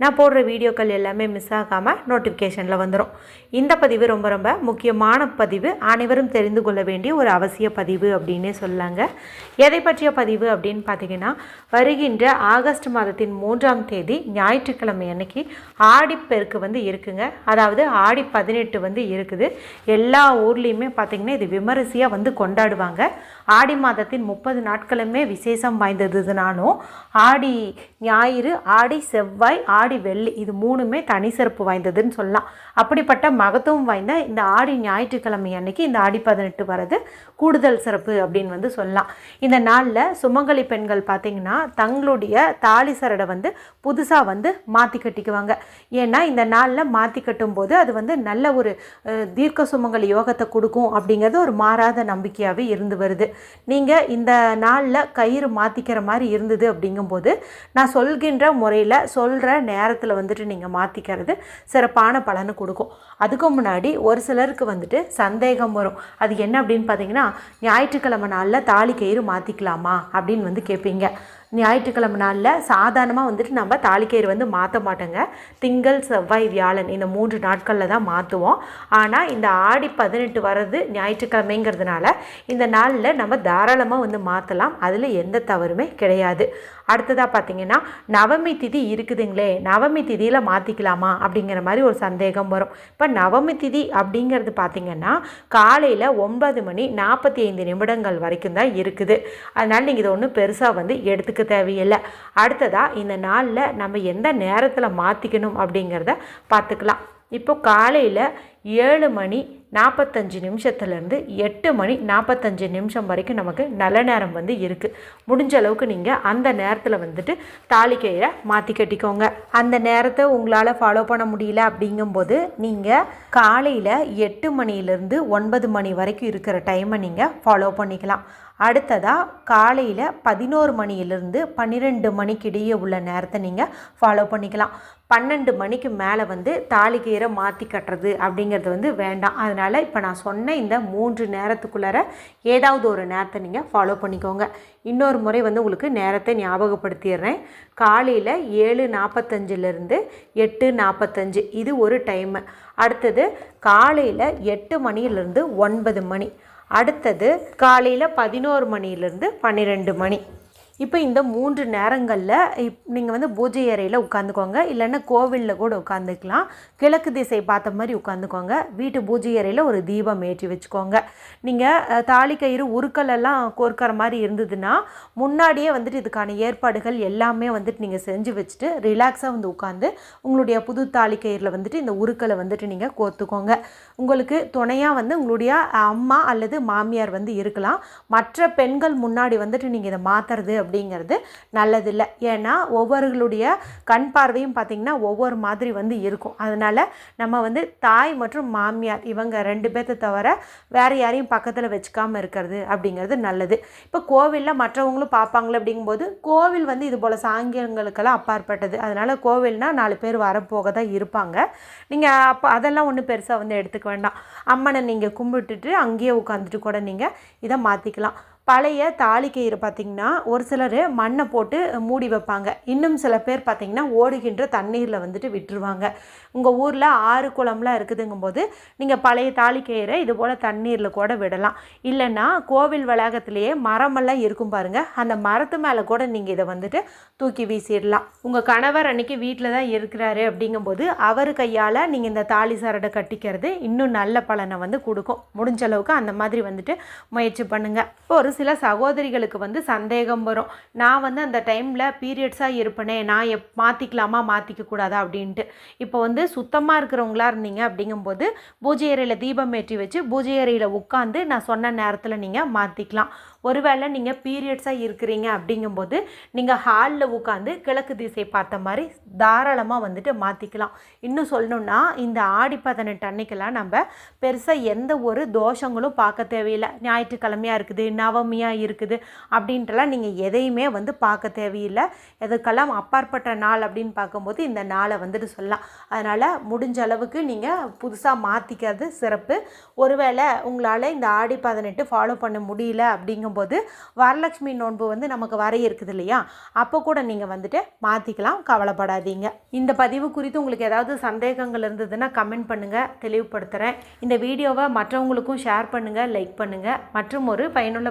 நான் போடுற வீடியோக்கள் எல்லாமே மிஸ் ஆகாமல் நோட்டிஃபிகேஷனில் வந்துடும் இந்த பதிவு ரொம்ப ரொம்ப முக்கியமான பதிவு. அனைவரும் தெரிந்து கொள்ள வேண்டிய ஒரு அவசிய பதிவு அப்படின்னே சொல்லலாங்க. எதை பற்றிய பதிவு அப்படின்னு பார்த்தீங்கன்னா வருகின்ற ஆகஸ்ட் மாதத்தின் மூன்றாம் தேதி ஞாயிற்றுக்கிழமை அன்னைக்கு ஆடிப்பெருக்கு வந்து இருக்குங்க. அதாவது ஆடி பதினெட்டு வந்து இருக்குது. எல்லா ஊர்லேயுமே பார்த்திங்கன்னா இது விமரிசையாக வந்து கொண்டாடுவாங்க. ஆடி மாதத்தின் முப்பது நாட்களுமே விசேஷம் வாய்ந்ததுனாலும் ஆடி ஞாயிறு ஆடி செவ்வாய் ஆடி வெள்ளி இது மூணுமே தனி சிறப்பு வாய்ந்ததுன்னு சொல்லலாம். அப்படிப்பட்ட மகத்துவம் வாய்ந்த இந்த ஆடி ஞாயிற்றுக்கிழமை அன்னைக்கு இந்த ஆடி பதினெட்டு வர்றது கூடுதல் சிறப்பு அப்படின்னு வந்து சொல்லலாம். இந்த நாளில் சுமங்கலி பெண்கள் பார்த்திங்கன்னா தங்களுடைய தாலி சரடை வந்து புதுசாக வந்து மாற்றி கட்டிக்குவாங்க. ஏன்னா இந்த நாளில் மாற்றி கட்டும்போது அது வந்து நல்ல ஒரு தீர்க்க சுமங்கலி யோகத்தை கொடுக்கும் அப்படிங்கிறது ஒரு மாறாத நம்பிக்கையாகவே இருந்து வருது. நீங்கள் இந்த நாளில் கயிறு மாற்றிக்கிற மாதிரி இருந்தது அப்படிங்கும்போது நான் சொல்கின்ற முறையில் சொல்கிற நேரத்தில் வந்துட்டு நீங்கள் மாற்றிக்கிறது சிறப்பான பலனை கொடுக்கும். அதுக்கு முன்னாடி ஒரு சிலருக்கு வந்துட்டு சந்தேகம் வரும். அது என்ன அப்படின்னு பார்த்தீங்கன்னா ஞாயிற்றுக்கிழமை நாளில் தாலி கயிறு மாற்றிக்கலாமா அப்படின்னு வந்து கேட்பீங்க ஞாயிற்றுக்கிழமை நாளில் சாதாரணமாக வந்துட்டு நம்ம தாலிக்கயிறு வந்து மாற்ற மாட்டோங்க. திங்கள் செவ்வாய் வியாழன் இந்த மூன்று நாட்களில் தான் மாற்றுவோம் ஆனால் இந்த ஆடி பதினெட்டு வர்றது ஞாயிற்றுக்கிழமைங்கிறதுனால இந்த நாளில் நம்ம தாராளமாக வந்து மாற்றலாம் அதில் எந்த தவறுமே கிடையாது. அடுத்ததாக பார்த்தீங்கன்னா நவமி திதி இருக்குதுங்களே நவமி திதியில் மாற்றிக்கலாமா அப்படிங்கிற மாதிரி ஒரு சந்தேகம் வரும். இப்போ நவமி திதி அப்படிங்கிறது பார்த்தீங்கன்னா காலையில் ஒன்பது மணி நாற்பத்தி ஐந்து நிமிடங்கள் வரைக்கும் தான் இருக்குது. அதனால் நீங்கள் இதை ஒன்றும் பெருசாக வந்து எடுத்துக்க தேவையில்லை. அடுத்ததாக இந்த நாளில் நம்ம எந்த நேரத்தில் மாற்றிக்கணும் அப்படிங்கிறத பார்த்துக்கலாம். இப்போ காலையில் ஏழு மணி நாற்பத்தஞ்சு நிமிஷத்துலேருந்து எட்டு மணி நாற்பத்தஞ்சு நிமிஷம் வரைக்கும் நமக்கு நல்ல நேரம் வந்து இருக்குது முடிஞ்ச அளவுக்கு நீங்கள் அந்த நேரத்தில் வந்துட்டு தாலி மாற்றி கட்டிக்கோங்க. அந்த நேரத்தை உங்களால் ஃபாலோ பண்ண முடியல அப்படிங்கும்போது நீங்கள் காலையில் எட்டு மணிலேருந்து ஒன்பது மணி வரைக்கும் இருக்கிற டைமை நீங்கள் ஃபாலோ பண்ணிக்கலாம். அடுத்ததாக காலையில் பதினோரு மணியிலிருந்து பன்னிரெண்டு மணிக்கு இடையே உள்ள நேரத்தை நீங்கள் ஃபாலோ பண்ணிக்கலாம். பன்னெண்டு மணிக்கு மேலே வந்து தாலிகீரை மாற்றி கட்டுறது அப்படிங்கிறது வந்து வேண்டாம். அதனால் இப்போ நான் சொன்ன இந்த மூன்று நேரத்துக்குள்ளார ஏதாவது ஒரு நேரத்தை நீங்கள் ஃபாலோ பண்ணிக்கோங்க. இன்னொரு முறை வந்து உங்களுக்கு நேரத்தை ஞாபகப்படுத்திடுறேன். காலையில் ஏழு நாற்பத்தஞ்சிலிருந்து எட்டு நாற்பத்தஞ்சு இது ஒரு டைமு அடுத்தது காலையில் எட்டு மணியிலேருந்து ஒன்பது மணி. அடுத்தது காலையில் பதினோரு மணிலேருந்து பன்னிரெண்டு மணி. இப்போ இந்த மூன்று நேரங்களில் இப் நீங்கள் வந்து பூஜை அறையில் உட்காந்துக்கோங்க. இல்லைன்னா கோவிலில் கூட உட்காந்துக்கலாம். கிழக்கு திசை பார்த்த மாதிரி உட்காந்துக்கோங்க. வீட்டு பூஜை அறையில் ஒரு தீபம் ஏற்றி வச்சுக்கோங்க. நீங்கள் தாலி கயிறு உருக்கலெல்லாம் கோர்க்கிற மாதிரி இருந்ததுன்னா முன்னாடியே வந்துட்டு இதுக்கான ஏற்பாடுகள் எல்லாமே வந்துட்டு நீங்கள் செஞ்சு வச்சுட்டு ரிலாக்ஸாக வந்து உட்காந்து உங்களுடைய புது தாலி கயிறில் வந்துட்டு இந்த உருக்களை வந்துட்டு நீங்கள் கோர்த்துக்கோங்க. உங்களுக்கு துணையாக வந்து உங்களுடைய அம்மா அல்லது மாமியார் வந்து இருக்கலாம். மற்ற பெண்கள் முன்னாடி வந்துட்டு நீங்கள் இதை மாற்றுறது அப்படிங்கிறது நல்லதில்லை. ஏன்னா ஒவ்வொருகளுடைய கண் பார்வையும் பார்த்திங்கன்னா ஒவ்வொரு மாதிரி வந்து இருக்கும். அதனால் நம்ம வந்து தாய் மற்றும் மாமியார் இவங்க ரெண்டு பேர்த்த தவிர வேறு யாரையும் பக்கத்தில் வச்சுக்காமல் இருக்கிறது அப்படிங்கிறது நல்லது. இப்போ கோவிலில் மற்றவங்களும் பார்ப்பாங்களே அப்படிங்கும்போது கோவில் வந்து இது போல் சாங்கியங்களுக்கெல்லாம் அப்பாற்பட்டது. அதனால் கோவில்னால் நாலு பேர் வரப்போக தான் இருப்பாங்க. நீங்கள் அப்போ அதெல்லாம் ஒன்றும் பெருசாக வந்து எடுத்துக்க வேண்டாம். அம்மனை நீங்கள் கும்பிட்டுட்டு அங்கேயே உட்காந்துட்டு கூட நீங்கள் இதை மாற்றிக்கலாம் பழைய தாலி பார்த்திங்கன்னா ஒரு சிலர் மண்ணை போட்டு மூடி வைப்பாங்க. இன்னும் சில பேர் பார்த்திங்கன்னா ஓடுகின்ற தண்ணீரில் வந்துட்டு விட்டுருவாங்க. உங்கள் ஊரில் ஆறு குளம்லாம் இருக்குதுங்கும்போது நீங்கள் பழைய தாலி இது போல் தண்ணீரில் கூட விடலாம். இல்லைன்னா கோவில் வளாகத்திலேயே மரமெல்லாம் இருக்கும் பாருங்கள் அந்த மரத்து மேலே கூட நீங்கள் இதை வந்துட்டு தூக்கி வீசிடலாம். உங்கள் கணவர் அன்னைக்கு வீட்டில் தான் இருக்கிறாரு அப்படிங்கும்போது அவர் கையால் நீங்கள் இந்த தாலி சரடை கட்டிக்கிறது இன்னும் நல்ல பலனை வந்து கொடுக்கும். முடிஞ்ச அளவுக்கு அந்த மாதிரி வந்துட்டு முயற்சி பண்ணுங்கள் இப்போ ஒரு சில சகோதரிகளுக்கு வந்து சந்தேகம் வரும். நான் வந்து அந்த டைமில் பீரியட்ஸாக இருப்பேனே நான் எப் மாற்றிக்கலாமா மாற்றிக்க கூடாதா அப்படின்ட்டு. இப்போ வந்து சுத்தமாக இருக்கிறவங்களா இருந்தீங்க அப்படிங்கும்போது பூஜை அறையில் தீபம் ஏற்றி வச்சு பூஜை அறையில் உட்காந்து நான் சொன்ன நேரத்தில் நீங்கள் மாற்றிக்கலாம் ஒருவேளை நீங்கள் பீரியட்ஸாக இருக்கிறீங்க அப்படிங்கும்போது நீங்கள் ஹாலில் உட்காந்து கிழக்கு திசை பார்த்த மாதிரி தாராளமாக வந்துட்டு மாற்றிக்கலாம் இன்னும் சொல்லணுன்னா இந்த ஆடி பதினெட்டு அன்னைக்கெல்லாம் நம்ம பெருசாக எந்த ஒரு தோஷங்களும் பார்க்க தேவையில்லை. ஞாயிற்றுக்கிழமையாக இருக்குது நவமி நவமியாக இருக்குது அப்படின்ட்டுலாம் நீங்கள் எதையுமே வந்து பார்க்க தேவையில்லை. எதுக்கெல்லாம் அப்பாற்பட்ட நாள் அப்படின்னு பார்க்கும்போது இந்த நாளை வந்துட்டு சொல்லலாம். அதனால் முடிஞ்ச அளவுக்கு நீங்கள் புதுசாக மாற்றிக்கிறது சிறப்பு. ஒருவேளை உங்களால் இந்த ஆடி பதினெட்டு ஃபாலோ பண்ண முடியல அப்படிங்கும்போது வரலட்சுமி நோன்பு வந்து நமக்கு வர இருக்குது இல்லையா? அப்போ கூட நீங்கள் வந்துட்டு மாற்றிக்கலாம் கவலைப்படாதீங்க. இந்த பதிவு குறித்து உங்களுக்கு ஏதாவது சந்தேகங்கள் இருந்ததுன்னா கமெண்ட் பண்ணுங்கள் தெளிவுபடுத்துகிறேன் இந்த வீடியோவை மற்றவங்களுக்கும் ஷேர் பண்ணுங்கள் லைக் பண்ணுங்கள் மற்றும் ஒரு பயனுள்ள